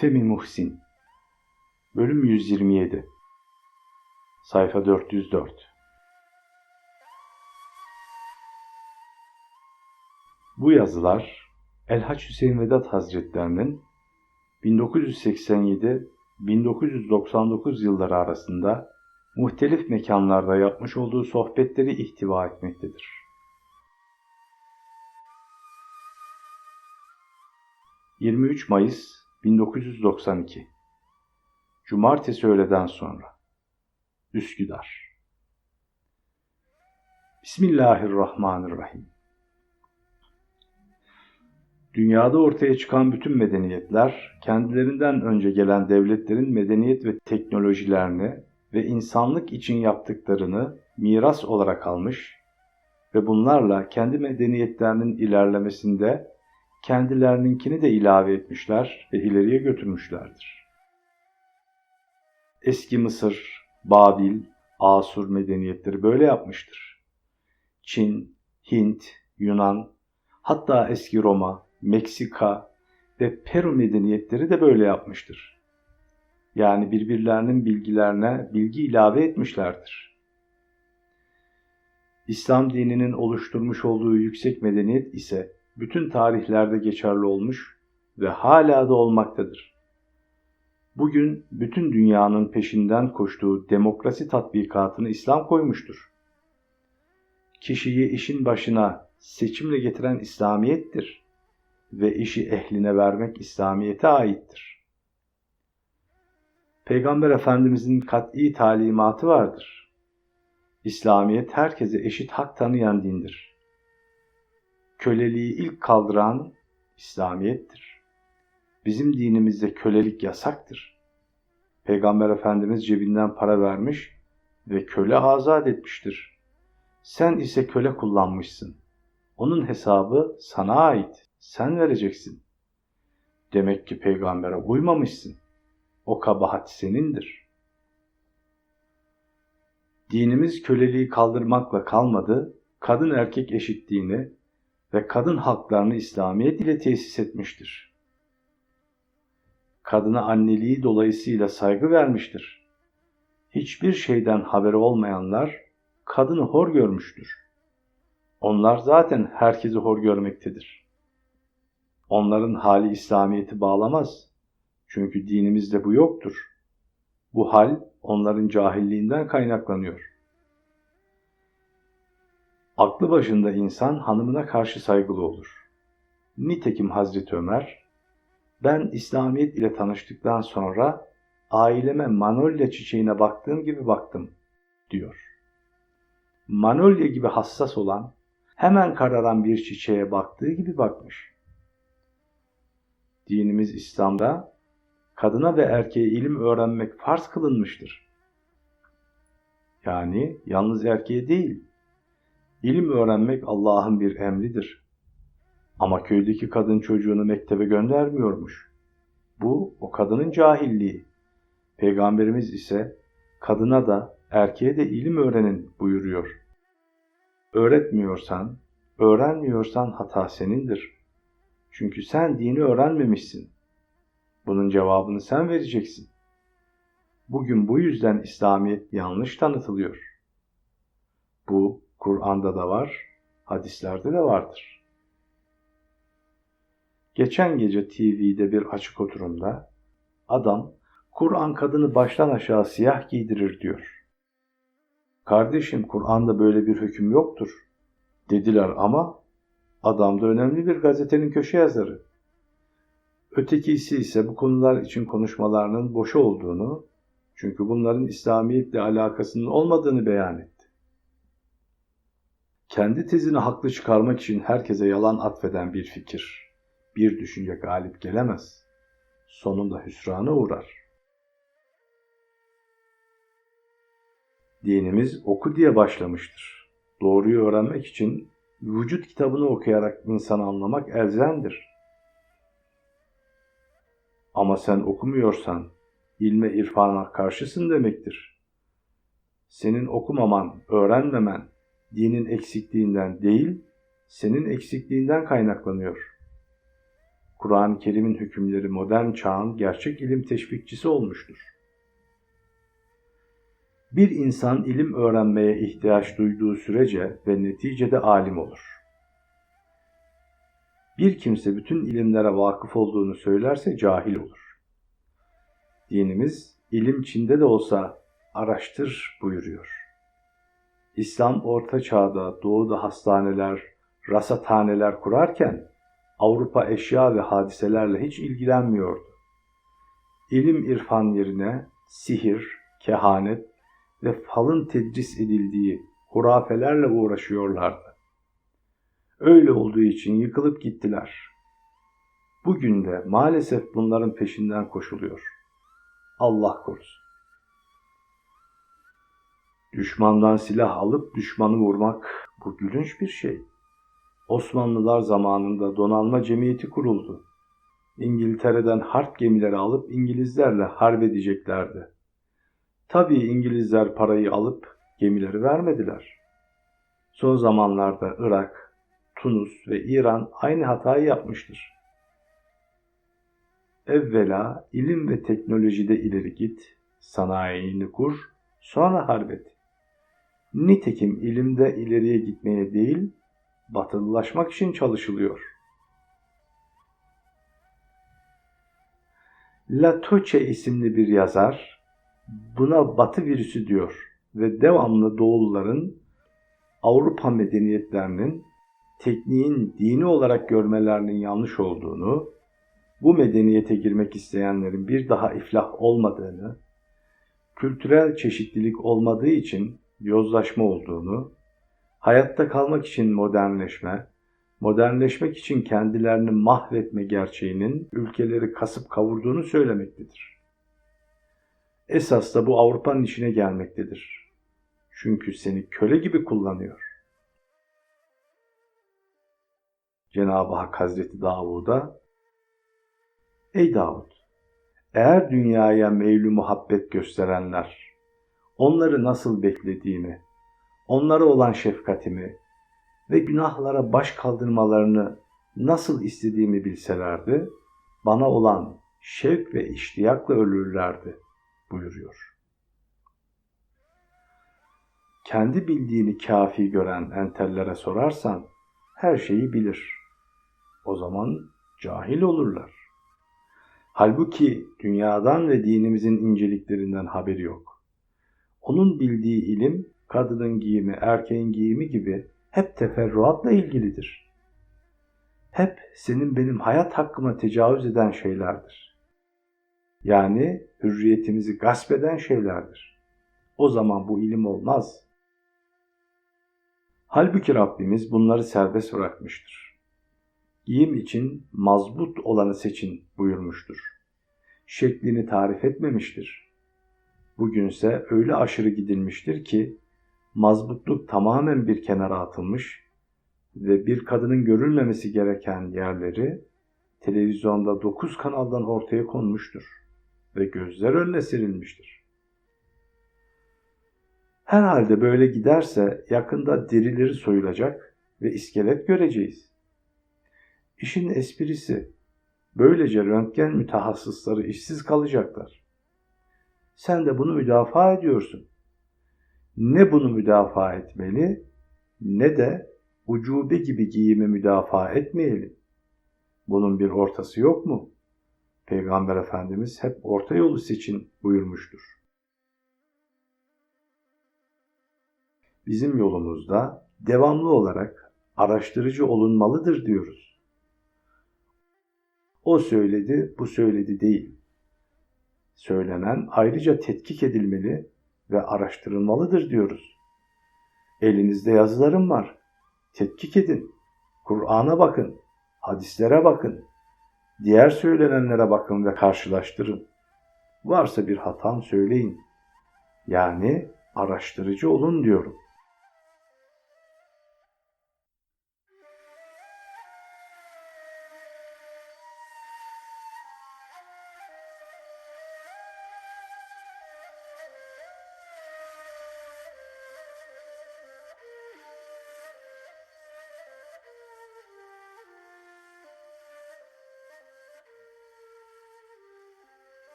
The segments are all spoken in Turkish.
Femi Muhsin. Bölüm 127 Sayfa 404 Bu yazılar Elhaç Hüseyin Vedat Hazretlerinin 1987-1999 yılları arasında muhtelif mekanlarda yapmış olduğu sohbetleri ihtiva etmektedir. ...23 Mayıs 1992 Cumartesi öğleden sonra. Üsküdar. Bismillahirrahmanirrahim. Dünyada ortaya çıkan bütün medeniyetler, kendilerinden önce gelen devletlerin medeniyet ve teknolojilerini ve insanlık için yaptıklarını miras olarak almış ve bunlarla kendi medeniyetlerinin ilerlemesinde kendilerininkini de ilave etmişler ve ileriye götürmüşlerdir. Eski Mısır, Babil, Asur medeniyetleri böyle yapmıştır. Çin, Hint, Yunan, hatta eski Roma, Meksika ve Peru medeniyetleri de böyle yapmıştır. Yani birbirlerinin bilgilerine bilgi ilave etmişlerdir. İslam dininin oluşturmuş olduğu yüksek medeniyet ise bütün tarihlerde geçerli olmuş ve hala da olmaktadır. Bugün bütün dünyanın peşinden koştuğu demokrasi tatbikatını İslam koymuştur. Kişiyi işin başına seçimle getiren İslamiyettir ve işi ehline vermek İslamiyete aittir. Peygamber Efendimizin kat'i talimatı vardır. İslamiyet herkese eşit hak tanıyan dindir. Köleliği ilk kaldıran İslamiyettir. Bizim dinimizde kölelik yasaktır. Peygamber Efendimiz cebinden para vermiş ve köle azat etmiştir. Sen ise köle kullanmışsın. Onun hesabı sana ait. Sen vereceksin. Demek ki peygambere uymamışsın. O kabahat senindir. Dinimiz köleliği kaldırmakla kalmadı, kadın erkek eşitliğini ve kadın haklarını İslamiyet ile tesis etmiştir. Kadına anneliği dolayısıyla saygı vermiştir. Hiçbir şeyden haberi olmayanlar kadını hor görmüştür. Onlar zaten herkesi hor görmektedir. Onların hali İslamiyet'i bağlamaz. Çünkü dinimizde bu yoktur. Bu hal onların cahilliğinden kaynaklanıyor. Aklı başında insan hanımına karşı saygılı olur. Nitekim Hazreti Ömer, ben İslamiyet ile tanıştıktan sonra aileme manolya çiçeğine baktığım gibi baktım, diyor. Manolya gibi hassas olan, hemen kararan bir çiçeğe baktığı gibi bakmış. Dinimiz İslam'da kadına ve erkeğe ilim öğrenmek farz kılınmıştır. Yani yalnız erkeğe değil, ilim öğrenmek Allah'ın bir emridir. Ama köydeki kadın çocuğunu mektebe göndermiyormuş. Bu o kadının cahilliği. Peygamberimiz ise kadına da erkeğe de ilim öğrenin buyuruyor. Öğretmiyorsan, öğrenmiyorsan hata senindir. Çünkü sen dini öğrenmemişsin. Bunun cevabını sen vereceksin. Bugün bu yüzden İslamiyet yanlış tanıtılıyor. Bu Kur'an'da da var, hadislerde de vardır. Geçen gece TV'de bir açık oturumda adam Kur'an kadını baştan aşağı siyah giydirir diyor. Kardeşim Kur'an'da böyle bir hüküm yoktur dediler ama adam da önemli bir gazetenin köşe yazarı. Ötekisi ise bu konular için konuşmalarının boşa olduğunu, çünkü bunların İslamiyetle alakasının olmadığını beyan etti. Kendi tezini haklı çıkarmak için herkese yalan atfeden bir fikir, bir düşünce galip gelemez. Sonunda hüsrana uğrar. Dinimiz oku diye başlamıştır. Doğruyu öğrenmek için vücut kitabını okuyarak insanı anlamak elzemdir. Ama sen okumuyorsan ilme irfana karşısın demektir. Senin okumaman, öğrenmemen dinin eksikliğinden değil, senin eksikliğinden kaynaklanıyor. Kur'an-ı Kerim'in hükümleri modern çağın gerçek ilim teşvikçisi olmuştur. Bir insan ilim öğrenmeye ihtiyaç duyduğu sürece ve neticede alim olur. Bir kimse bütün ilimlere vakıf olduğunu söylerse cahil olur. Dinimiz ilim Çin'de de olsa araştır buyuruyor. İslam orta çağda doğuda hastaneler, rasathaneler kurarken Avrupa eşya ve hadiselerle hiç ilgilenmiyordu. İlim irfan yerine sihir, kehanet ve falın tedris edildiği hurafelerle uğraşıyorlardı. Öyle olduğu için yıkılıp gittiler. Bugün de maalesef bunların peşinden koşuluyor. Allah korusun. Düşmandan silah alıp düşmanı vurmak bu gülünç bir şey. Osmanlılar zamanında donanma cemiyeti kuruldu. İngiltere'den harp gemileri alıp İngilizlerle harp edeceklerdi. Tabii İngilizler parayı alıp gemileri vermediler. Son zamanlarda Irak, Tunus ve İran aynı hatayı yapmıştır. Evvela ilim ve teknolojide ileri git, sanayini kur, sonra harp et. Nitekim ilimde ileriye gitmeye değil, batılılaşmak için çalışılıyor. Latoche isimli bir yazar buna batı virüsü diyor ve devamlı doğulların Avrupa medeniyetlerinin tekniğin dini olarak görmelerinin yanlış olduğunu, bu medeniyete girmek isteyenlerin bir daha iflah olmadığını, kültürel çeşitlilik olmadığı için yozlaşma olduğunu, hayatta kalmak için modernleşme, modernleşmek için kendilerini mahvetme gerçeğinin ülkeleri kasıp kavurduğunu söylemektedir. Esas da bu Avrupa'nın işine gelmektedir. Çünkü seni köle gibi kullanıyor. Cenab-ı Hak Hazreti Davud'a Ey Davud! Eğer dünyaya meylü muhabbet gösterenler, onları nasıl beklediğimi, onlara olan şefkatimi ve günahlara baş kaldırmalarını nasıl istediğimi bilselerdi, bana olan şevk ve iştiyakla ölürlerdi buyuruyor. Kendi bildiğini kafi gören entellere sorarsan her şeyi bilir. O zaman cahil olurlar. Halbuki dünyadan ve dinimizin inceliklerinden haberi yok. Onun bildiği ilim kadının giyimi, erkeğin giyimi gibi hep teferruatla ilgilidir. Hep senin benim hayat hakkıma tecavüz eden şeylerdir. Yani hürriyetimizi gasp eden şeylerdir. O zaman bu ilim olmaz. Halbuki Rabbimiz bunları serbest bırakmıştır. Giyim için mazbut olanı seçin buyurmuştur. Şeklini tarif etmemiştir. Bugünse öyle aşırı gidilmiştir ki mazbutluk tamamen bir kenara atılmış ve bir kadının görülmemesi gereken yerleri televizyonda dokuz kanaldan ortaya konmuştur ve gözler önüne serilmiştir. Herhalde böyle giderse yakında dirileri soyulacak ve iskelet göreceğiz. İşin esprisi, böylece röntgen mütehassısları işsiz kalacaklar. Sen de bunu müdafaa ediyorsun ne bunu müdafaa etmeli ne de ucube gibi giyimi müdafaa etmeyelim. Bunun bir ortası yok mu? Peygamber Efendimiz hep orta yolu seçin buyurmuştur. Bizim yolumuzda devamlı olarak araştırıcı olunmalıdır diyoruz. O söyledi, bu söyledi değil. Söylenen ayrıca tetkik edilmeli ve araştırılmalıdır diyoruz. Elinizde yazılarım var. Tetkik edin. Kur'an'a bakın. Hadislere bakın. Diğer söylenenlere bakın ve karşılaştırın. Varsa bir hatam söyleyin. Yani araştırıcı olun diyorum.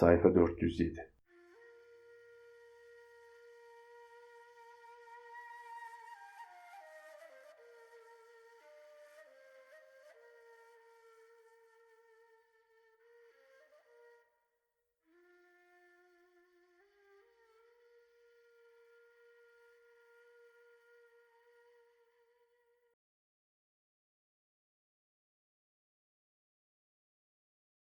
Sayfa 407